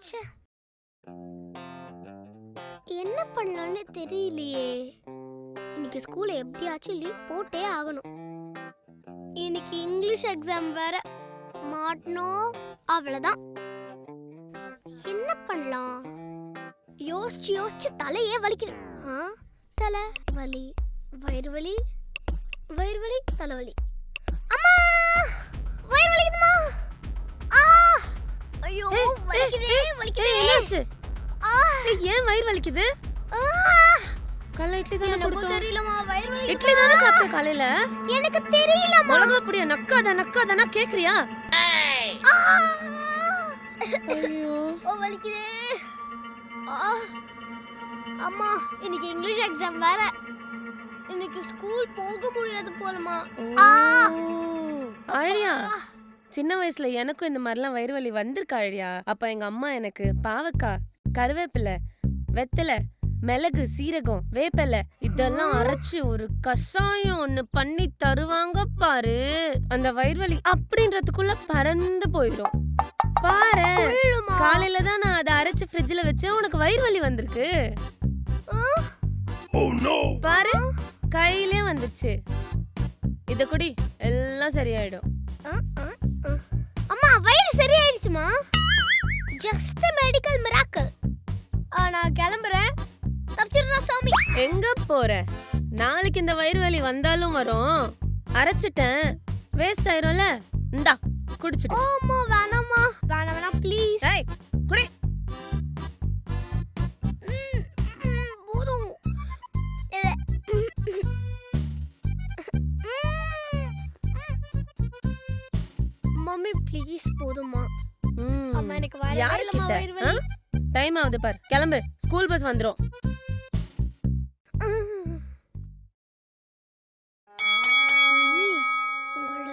ச்சே. என்ன பண்ணலாம்னு தெரியலையே. இன்னைக்கு ஸ்கூல்ல எப்படியாச்சும் லீவ் போட்டே ஆகணும். இன்னைக்கு இங்கிலீஷ் எக்ஸாம் வேற. மாட்டணும். அவ்வளோதான் என்ன பண்ணலாம்? யோசிச்சு யோசிச்சு தலையே வலிக்குது. ஆ? தலை வலி வயிறு வலி வயிறு வலி தலைவலி அம்மா! வயிறு வலி வலிக்குதே. என்னாச்சு? ஆ. ஏன் வயிறு வலிக்குது? ஆ. காலைல இட்லி தானே எனக்கும் கொடுத்தோம். தெரியலமா வயிறு வலி இட்லி தானே சாப்பிட்ட காலையில எனக்கு தெரியலமா மிளகா பொடியா? நக்காத நக்காதனா? கேக்குறியா? ஆ! ஐயோ. ஓ வலிக்குதே. ஆ! அம்மா இன்னைக்கு இங்கிலீஷ் எக்ஸாம் வேற. இன்னைக்கு ஸ்கூல் போக முடியாது போலமா ஓ. ஆழியா? சின்ன வயசுல எனக்கும் இந்த மாதிரிலாம் வயிறு வலி வந்திருக்கு ஆழியா அப்ப எங்க அம்மா எனக்கு பாவக்காய் கருவேப்பிலை வெத்தலை மிளகு சீரகம் வேப்பிலை இதெல்லாம் அரைச்சு ஒரு கஷாயம் ஒண்ணு பண்ணி தருவாங்க பாரு. அந்த வயிறு வலி அப்படின்றதுக்குள்ள பறந்து போயிடும். பாரு காலையில தான் நான் அதை அரைச்சு ஃப்ரிட்ஜ்ல வச்சேன். உனக்கு வயிறு வலி வந்திருக்கு. பாரு கையிலே வந்துச்சு. இத குடி எல்லாம் சரியாயிடும். சரியாயிடுச்சுமா ஜஸ்ட் மெடிக்கல் மிராக்கல் நான் கிளம்புறேன். தப்பிச்சிடுறா சாமி. எங்க போற? நாளைக்கு இந்த வயிறு வலி வந்தாலும் வரும். அரைச்சிட்டேன். வேஸ்ட் ஆயிரும்ல? இந்தா குடிச்சிடு. ஓம்மா வேணாம்மா. வேணாம் வேணாம் ப்ளீஸ் ஏய் குடி. போதும். மம்மி ப்ளீஸ் போதும்மா. ம். அம்மா எனக்கு? வயிறு வலி டைம் ஆகுது பார். கிளம்பு. ஸ்கூல் பஸ் வந்துரும். மம்மி, உங்களோட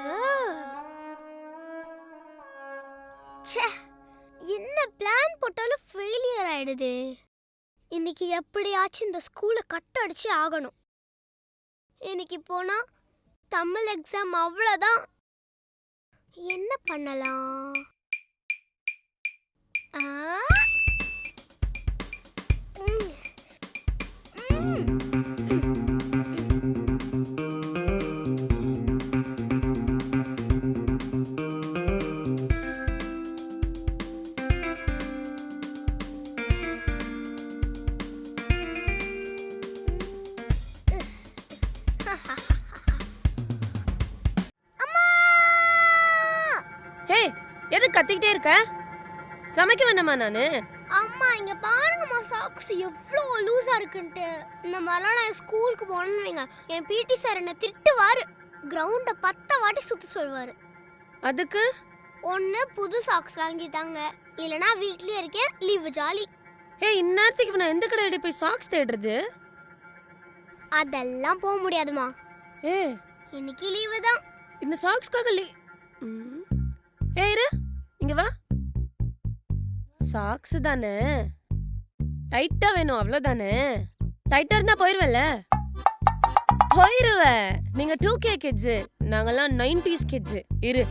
ச்சே, என்ன பிளான் போட்டாலும் ஃபெயிலியர் ஆயிடுது. இன்னைக்கு எப்படியாச்சும் இந்த ஸ்கூலை கட் அடிச்சு ஆகணும். இன்னைக்கு போனா தமிழ் எக்ஸாம் அவ்வளோதான் என்ன பண்ணலாம்? எதுக்கு கத்திக்கிட்டே இருக்க? சமைக்க வேண்டாமா நானு? அம்மா இங்க பாருங்கம்மா சாக்ஸ் எவ்வளோ லூஸா இருக்குன்ட்டு. இந்த மாதிரிலாம் நான் ஸ்கூலுக்கு போனேன்னு வைங்க. என் பிடி சார் என்ன திட்டுவாரு. கிரவுண்டை பத்த வாட்டி சுத்த சொல்வாரு. அதுக்கு? ஒன்று புது சாக்ஸ் வாங்கி தாங்க. இல்லைனா வீட்லயே இருக்கேன் லீவு ஜாலி. ஹே இந்நேரத்துக்கு நான் எந்த கடையில போய் சாக்ஸ் தேடுறது? அதெல்லாம் போக முடியாதுமா ஏ. இன்னைக்கு லீவு தான் இந்த சாக்ஸ்க்காக லீ. ஏய் இரு. இங்க வா. சாக்ஸ் தானே? டைட்டா வேணும் அவ்வளவுதானே? டைட்டா இருந்தா போயிருவேல போயிருவ நீங்க டூ கே கிட்ஸ் நாங்கெல்லாம் நைன்டிஸ் கிட்ஸ் இரு.